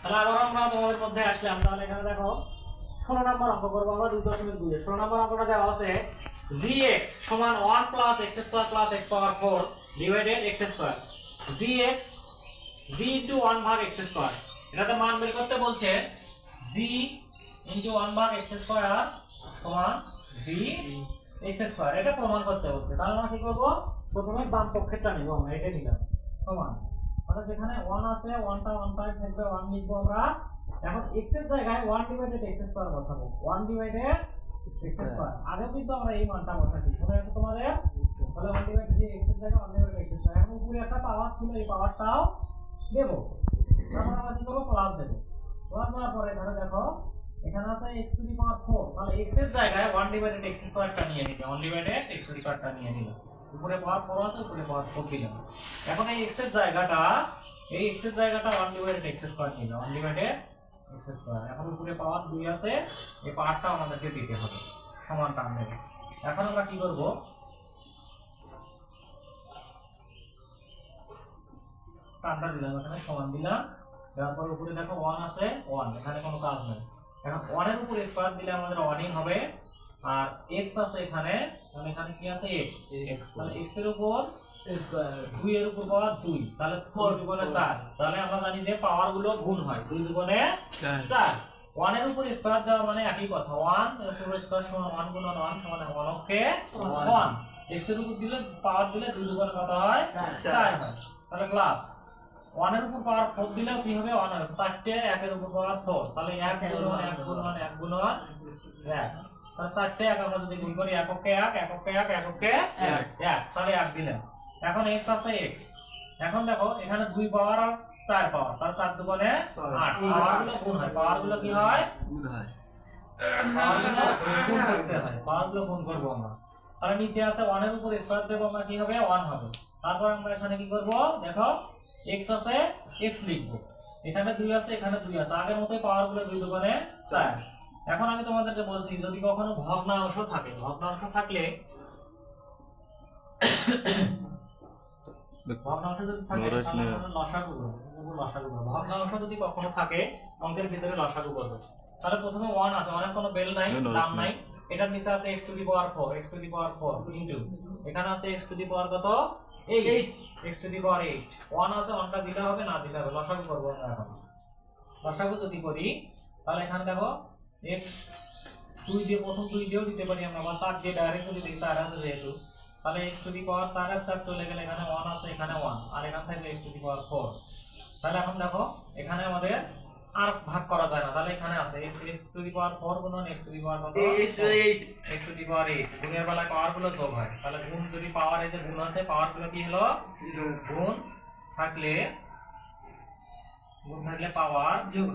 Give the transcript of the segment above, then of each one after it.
তাহলে আবার আমরা তোমাদের মধ্যে আসলাম। তাহলে এখানে দেখো, ষোলো নম্বর অঙ্ক করব আমরা দুই দশমিক দুই ষোলো নম্বর অঙ্কটা আছে জি এক্স সমান one plus x square plus x power four divided x square g x g into one ভাগ এক্স স্কোয়ার এটাতে মান বের করতে বলছে জি ইন্টু ওয়ান ভাগ এক্স স্কোয়ার সমান জি এক্স স্কোয়ার এটা প্রমাণ করতে বলছে। তাহলে আমরা কি করব? প্রথমে বাম পক্ষেরটা নিবো আমরা, এটা নিলাম। সমান। অর্থাৎ যেখানে ওয়ান আছে ওয়ানটা ওয়ান টাইম থাকবে ওয়ান লিখব আমরা। এখন এক্সের জায়গায় ওয়ান ডিভাইডেড এক্স স্কোয়ার বসাবো। ওয়ান ডিভাইডেড এক্স স্কোয়ার আগেও কিন্তু আমরা এই মানটা বসাচ্ছি মনে আছে তোমাদের? তাহলে ওয়ান ডিভাইডেড এক্সের জায়গায় ওয়ান ডিভাইডেড এক্স স্কোয়ার এখন উপরে একটা পাওয়ার ছিল এই পাওয়ারটাও দেবো। তারপর আমরা কি করব? প্লাস দেবো। প্লাস দেওয়ার পরে ধরো দেখো এখানে আছে x টু দি পাওয়ার 4 তাহলে x এর জায়গায় 1 ডিভাইডেড x স্কয়ারটা নিয়ে নিবে। 1 ডিভাইডেড x স্কয়ারটা নিয়ে নিলাম উপরে পাওয়ার 4 আছে, উপরে পাওয়ার 4 দিলাম এখন এই এর জায়গাটা, এই এর জায়গাটা 1 ডিভাইডেড x স্কয়ার নিল 1 ডিভাইডেড x স্কয়ার এখন উপরে পাওয়ার 2 আছে, এই পাওয়ারটা আমাদেরকে দিতে হবে, সমান টান দেবে। এখন আমরা কি করব? টানটা দিলাম, এখানে সমান দিলাম। তারপর উপরে দেখো 1 আছে 1 এখানে কোনো কাজ নেই। এখন 1 এর উপরে স্কয়ার দিলে আমাদের 1ই হবে, আর x আছে এখানে তাহলে এখানে কি আছে? X x তাহলে x এর উপর 2 এর উপর পাওয়ার 2 তাহলে 4 দুগুণে 4 তাহলে আমরা জানি যে পাওয়ারগুলো গুণ হয়। 2 দুগুণে 4 1 এর উপর স্কয়ার দেওয়া মানে একই কথা। 1 এর উপর স্কয়ার সমান 1 গুণন 1 সমান 1 কে 1 x এর উপর দিলে পাওয়ার দিলে 2 দুগুণে কত হয়? 4 হয়। তাহলে প্লাস ওয়ানের উপর পাওয়ার ফোর দিলেও কি হবে? ওয়ান হবে। চারটে একের উপর পাওয়ার ফোর তাহলে এক গুণন এক। গুণন এক গুণন এক। তাহলে চারটে এক আমরা যদি গুণ করি এককে এক এককে এক এককে এক। তাহলে এক দিলাম। এখন এক্স আছে এক্স এখন দেখো এখানে দুই পাওয়ার আর চার পাওয়ার। তাহলে চার দুগুণে আট। পাওয়ারগুলো গুণ হয়। পাওয়ারগুলো কি হয়? গুণ হয়। পাওয়ারগুলো গুণ করব আমরা। তাহলে নিচে আছে ওয়ানের উপর স্কয়ার দেবো আমরা কি হবে? ওয়ান হবে। তারপর আমরা এখানে কি করব? দেখো x আছে x লিখব। এখানে দুই আছে এখানে দুই আছে। আগের মতোই পাওয়ারগুলো দুই দোকানে চার। এখন আমি তোমাদেরকে বলছি যদি কখনো ভগ্নাংশ থাকে ভগ্নাংশ থাকলে ভগ্নাংশ যদি থাকে। লসাগু করব লসাগু ভগ্নাংশ যদি কখনো থাকে অঙ্কের ভিতরে লসাগু করব। তাহলে প্রথমে ওয়ান আছে ওয়ানের কোনো বেল নাই দাম নাই। এটার নিচে আছে x to the power 4 x to the power 4 into এখানে আছে x টু দি পাওয়ার কত? 8 x to the power 8 one আছে ওয়ানটা দিলে হবে না দিলে হবে। লসাগু করব আমরা এখন। লসাগু যদি করি তাহলে এখানে দেখো x দুই দিয়ে প্রথম দুই দিয়েও দিতে পারি আমরা বা চার দিয়ে ডাইরেক্ট যদি দিই চার আছে যেহেতু তাহলে এক্স টু দি পাওয়ার চার আর চার চলে গেলে এখানে ওয়ান আছে এখানে ওয়ান আর এখান থেকে x টু দি পাওয়ার 4 তাহলে এখন দেখো এখানে আমাদের আর ভাগ করা যায় না তাহলে এখানে আছে x টু দি পাওয়ার 4 গুণন x টু দি পাওয়ার কত? x টু দি পাওয়ার 8 গুণের বেলায় পাওয়ারগুলো যোগ হয়। তাহলে গুণ যদি পাওয়ার এই যে গুণ আছে পাওয়ারগুলো কি হলো? গুণ থাকলে গুণ থাকলে পাওয়ার যোগ।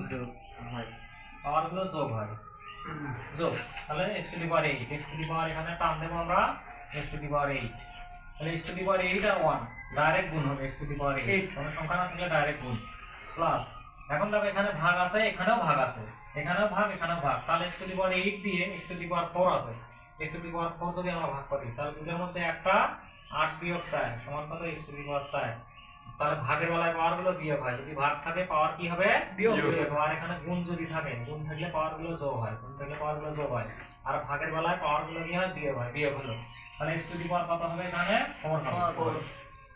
হয়। পাওয়ারগুলো যোগ হয় যোগ তাহলে x to the power 8 x to the power এখানে টান দেবো আমরা। x টু দি পাওয়ার 8 তাহলে x টু দি পাওয়ার 8 আর 1 ডাইরেক্ট গুণ হবে x টু দি পাওয়ার 8 কোনো সংখ্যা না থাকলে ডাইরেক্ট গুণ। প্লাস এখন দেখো এখানে ভাগ আছে, এখানেও ভাগ আছে। এখানেও ভাগ এখানেও ভাগ। তাহলে x টু দি পাওয়ার 8 দিয়ে x টু দি পাওয়ার 4 আছে। x টু দি পাওয়ার 4 যদি আমরা ভাগ করি তাহলে দুটোর মধ্যে একটা 8 বিয়োগ 4 সমান কত? x টু দি পাওয়ার 4 তাহলে ভাগের বেলায় পাওয়ারগুলো বিয়োগ হয়। যদি ভাগ থাকে পাওয়ার কি হবে? বিয়োগ। হবে আর এখানে গুণ যদি থাকে গুণ থাকলে পাওয়ারগুলো যোগ হয় গুণ থাকলে পাওয়ারগুলো যোগ হয়। আর ভাগের বেলায় পাওয়ারগুলো কি হয়? বিয়োগ হয় বিয়োগ হলো। তাহলে এক্স টু দি পাওয়ার কত হবে এখানে? 4 হবে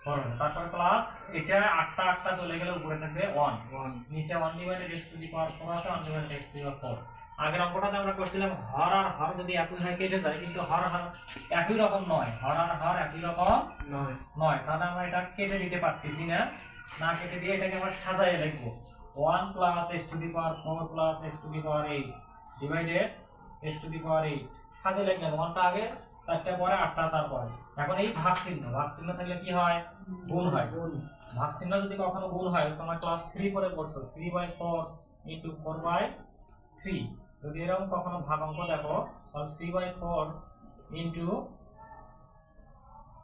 4 হবে তারপর প্লাস এটা আটটা আটটা চলে গেলে উপরে থাকবে 1 নিচে 1 ডিভাইডেড টু দি পাওয়ার 4 আছে 1 divided x to the power 4 আগের অঙ্কটাতে আমরা করছিলাম হর আর হর যদি একই হয় কেটে যায় কিন্তু হর হর একই রকম নয়। হর আর হর একই রকম নয়। তাহলে আমরা এটা কেটে দিতে পারতেছি না। না কেটে দিয়ে এটাকে আমরা সাজায় লিখব। One plus x to the power four plus x to the power eight divided x to the power eight সাজে লিখলাম ওয়ানটা আগে, চারটা পরে, আটটা তারপরে। এখন এই ভাগ চিহ্ন। ভাগ চিহ্ন থাকলে কি হয়? গুণ হয়। ভাগ চিহ্ন যদি কখনো গুণ হয়, তোমার ক্লাস থ্রি পরে পড়ছো। Three by four into four by three যদি এরকম কখনো ভাগ অঙ্ক দেখো, তাহলে three by four into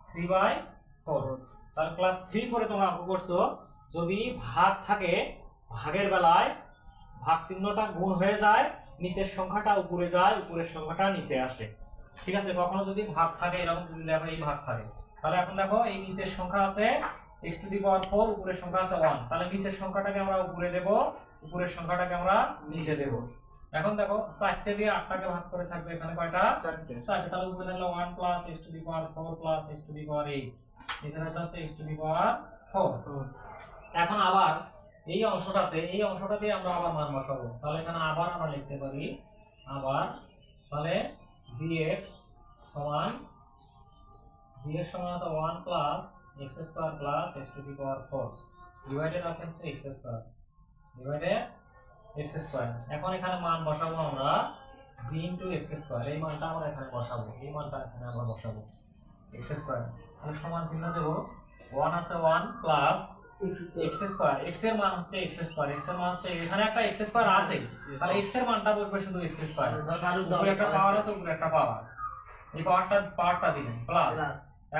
three by four তাহলে ক্লাস থ্রি পরে তোমরা অঙ্ক করছ, যদি ভাগ থাকে, ভাগের বেলায় ভাগ চিহ্নটা গুণ হয়ে যায় নিচের সংখ্যাটা উপরে যায় উপরের সংখ্যাটা নিচে আসে। ঠিক আছে? কখনো যদি ভাগ থাকে এরকম যদি দেখো এই ভাগ থাকে। তাহলে এখন দেখো এই নিচের সংখ্যা আছে x to the power four উপরের সংখ্যা আছে ওয়ান তাহলে নিচের সংখ্যাটাকে আমরা উপরে দেব উপরের সংখ্যাটাকে আমরা নিচে দেব। এখন দেখো চারটে দিয়ে আটটাকে ভাগ করে থাকবে এখানে কয়টা? চারটে। চারটে। তাহলে উপরে থাকল one plus x to the power four plus x to the power eight নিচে থাকল হচ্ছে x to the power four এখন আবার এই অংশটাতে, এই অংশটা দিয়ে আমরা আবার মান বসাবো। তাহলে এখানে আবার আমরা লিখতে পারি, আবার তাহলে জি এক্স সমান জি এক্স সমান আছে one plus x square plus x to the power four divided আছে হচ্ছে x square divided x square এখন এখানে মান বসাবো আমরা জি ইন্টু এক্স স্কোয়ার এই মানটা আমরা এখানে বসাবো। এই মানটা এখানে আমরা বসাবো। এক্স স্কোয়ার তাহলে সমান চিহ্ন দেবো। ওয়ান আছে ওয়ান প্লাস এক্স স্কোয়ার এক্সের মান হচ্ছে এক্স স্কোয়ার এক্সের মান হচ্ছে এখানে একটা এক্স স্কোয়ার আছে। তাহলে এক্সের মানটা বসবে শুধু এক্স স্কোয়ার উপরে একটা পাওয়ার আছে উপরে একটা পাওয়ার এই পাওয়ারটা পাওয়ারটা দিলেন প্লাস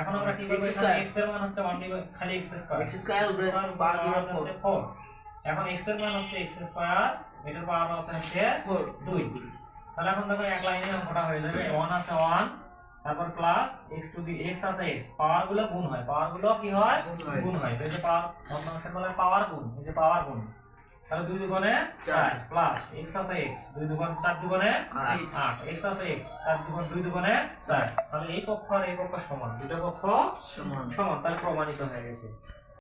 এখন আমরা কি করব? এখানে x এর মান হচ্ছে 1 ডিভাইড খালি x স্কয়ার X square উপরে দিলে four। 4 এখন x এর মান হচ্ছে x স্কয়ার এটার পাওয়ার আছে হচ্ছে 2 তাহলে এখন দেখো এক লাইনে অঙ্কটা হয়ে যাবে। 1 আছে 1 তারপর plus x to the x আছে এক্স পাওয়ারগুলো গুণ হয়। পাওয়ারগুলো কি হয়? গুণ হয়। এই যে পাওয়ার ভগ্নাংশের মানে পাওয়ার গুণ এই যে পাওয়ার গুণ। তাহলে দুই দুগুণে 4 প্লাস এক্স আছে এক্স দুই দুগুণ 4 দুগুণে আট। 8 এক্স আছে এক্স 4 দুগুণ দুই দুগুণে 4 তাহলে এই পক্ষ আর এই পক্ষ সমান। দুটো পক্ষ সমান। সমান। তাহলে প্রমাণিত হয়ে গেছে।